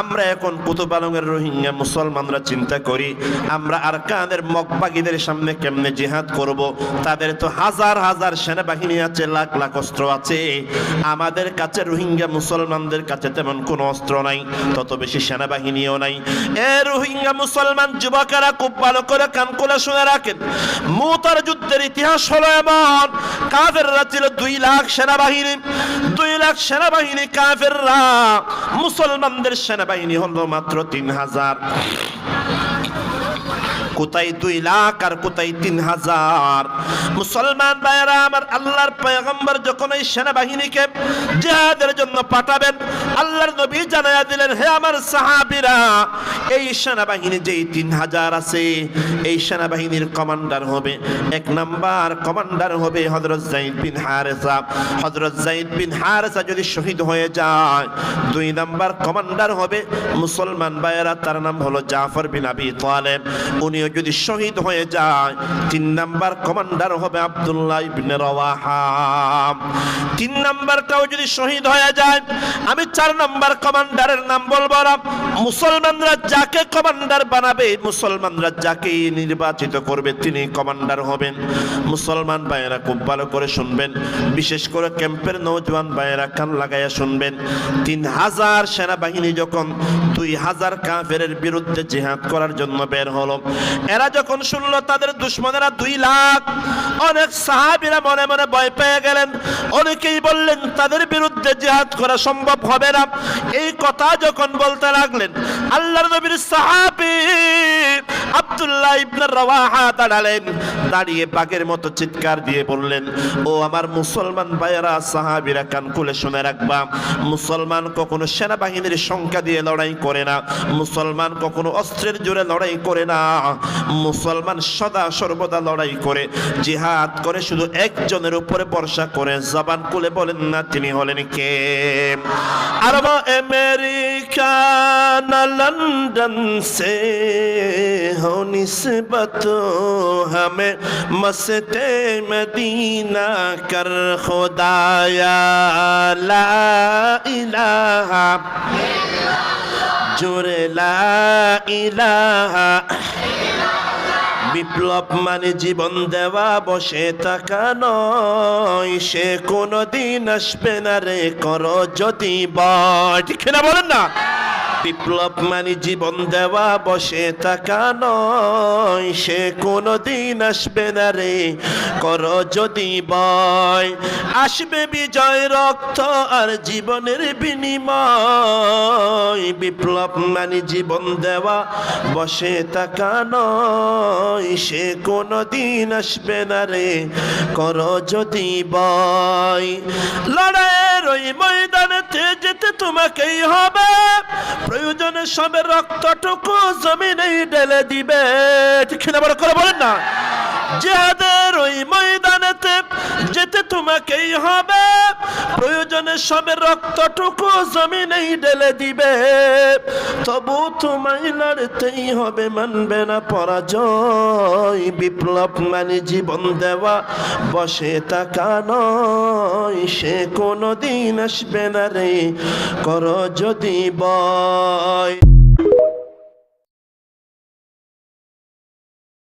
আমরা এখন কুতুবালংয়ের রোহিঙ্গা মুসলমানরা চিন্তা করি, আমরা আর কাদের মগবাগীদের সামনে কেমনে জিহাদ করব? তাদের তো হাজার হাজার সেনাবাহিনী আছে, লাখ লাখ অস্ত্র আছে। আমাদের কাছে রোহিঙ্গা মুসলমানদের কাছে তেমন কোনো অস্ত্র নাই, তত বেশি সেনাবাহিনীও নাই। এ রোহিঙ্গা মুসলমান যুবকেরা, খুব ভালো করে কান করে শুনে রাখেন। মুতার যুদ্ধের ইতিহাস হলো এমন, কাফেররা ছিল দুই লাখ সেনাবাহিনী, দুই লাখ সেনাবাহিনী কাফেররা মুসলমানদের সেনাবাহিনী হলো মাত্র তিন হাজার। কোথায় দুই লাখ আর কোথায় তিন হাজার? মুসলমান ভাইয়েরা, আমার আল্লাহর পয়গম্বর যখন এই সেনাবাহিনীকে জেহাদের জন্য পাঠাবেন, আল্লাহর নবী জানায়া দিলেন, হে আমার সাহাবীরা, এই সেনাবাহিনী যেই তিন হাজার আছে, এই সেনাবাহিনীর কমান্ডার হবে এক নাম্বার কমান্ডার হবে হজরত জাইদ বিন হারেসা। হজরত জাইদ বিন হারেসা যদি শহীদ হয়ে যায়, দুই নাম্বার কমান্ডার হবে মুসলমান ভাইয়েরা, তার নাম হলো জাফর বিন আবি তালেব। উনিও যদি শহীদ হয়ে যায়, তিন নাম্বার কমান্ডার হবে আব্দুল্লাহ ইবনে রাওয়াহা। তিন নাম্বারটাও যদি শহীদ হয়ে যায়, আমি চার নাম্বার কমান্ডারের নাম বলব না। মুসলমানরা যাকে কমান্ডার বানাবে, মুসলমানরা যাকে নির্বাচিত করবে, তিনি কমান্ডার হবেন। মুসলমান ভাইয়েরা খুব ভালো করে শুনবেন। বিশেষ করে ক্যাম্পের নৌজওয়ান ভাইয়েরা কান লাগাইয়া শুনবেন। তিন হাজার সেনাবাহিনী যখন দুই হাজার কাফের বিরুদ্ধে জিহাদ করার জন্য বের হলো এরা যখন শুনলো, তাদের দুশ্মনেরা দুই লাখ। অনেক সাহাবিরা মনে মনে ভয় পেয়ে গেলেন। অনেকেই বললেন, তাদের বিরুদ্ধে জিহাদ করা সম্ভব হবে না। এই কথা যখন বলতে লাগলেন আল্লাহ নবীর সাহাবী আব্দুল্লাহ ইবনে রাওয়াহা দাঁড়ালেন। দাঁড়িয়ে বাঘের মতো চিৎকার দিয়ে বললেন, ও আমার মুসলমান ভাইয়েরা, সাহাবীরা কান খুলে শুনে রাখবা। মুসলমান কখনো সেনাবাহিনীর সংখ্যা দিয়ে লড়াই করে না। মুসলমান কখনো অস্ত্রের জোরে লড়াই করে না। মুসলমান সদা সর্বদা লড়াই করে, জিহাদ করে, শুধু একজনের উপরে বর্ষা করে। জবান কুলে বলেন না, তিনি হলেন কে? আরব আমেরিকা না লন্ডন সে হো মসতে মদিনা কর খোদায়া লা ইলাহা জোরে ইলাহা বিপ্লব মানে জীবন দেওয়া, বসে থাকা নয়। সে কোনো দিন আসবে না রে, করো যদি বট ঠিক বলেন না? বিপ্লব মানে জীবন দেওয়া, বসে থাকা নয়। সে কোনো দিন আসবে না রে, কর যদি বয় আসবে বিজয়, রক্ত আর জীবনের বিনিময়। বিপ্লব মানে জীবন দেওয়া, বসে থাকা নয়। সে কোনো দিন আসবে না রে, কর যদি বয় লড়াইয়ের ওই ময়দানেতে যেতে তোমাকেই হবে। প্রয়োজনে সবে রক্তটুকু জমিনেই ঢেলে দিবে। ঠিক না বড় করে বলেন না। যাদের ওই ময়দানেতে যেতে তোমাকেই হবে। প্রয়োজনে সবে রক্তটুকু জমিনেই ঢেলে দিবে। তবু তোমায় লড়তেই হবে, মানবে না পরাজয়। বিপ্লব মানে জীবন দেওয়া, বসে থাকা নয়। সে কোনো দিন আসবে না রে, করো যদি বয়।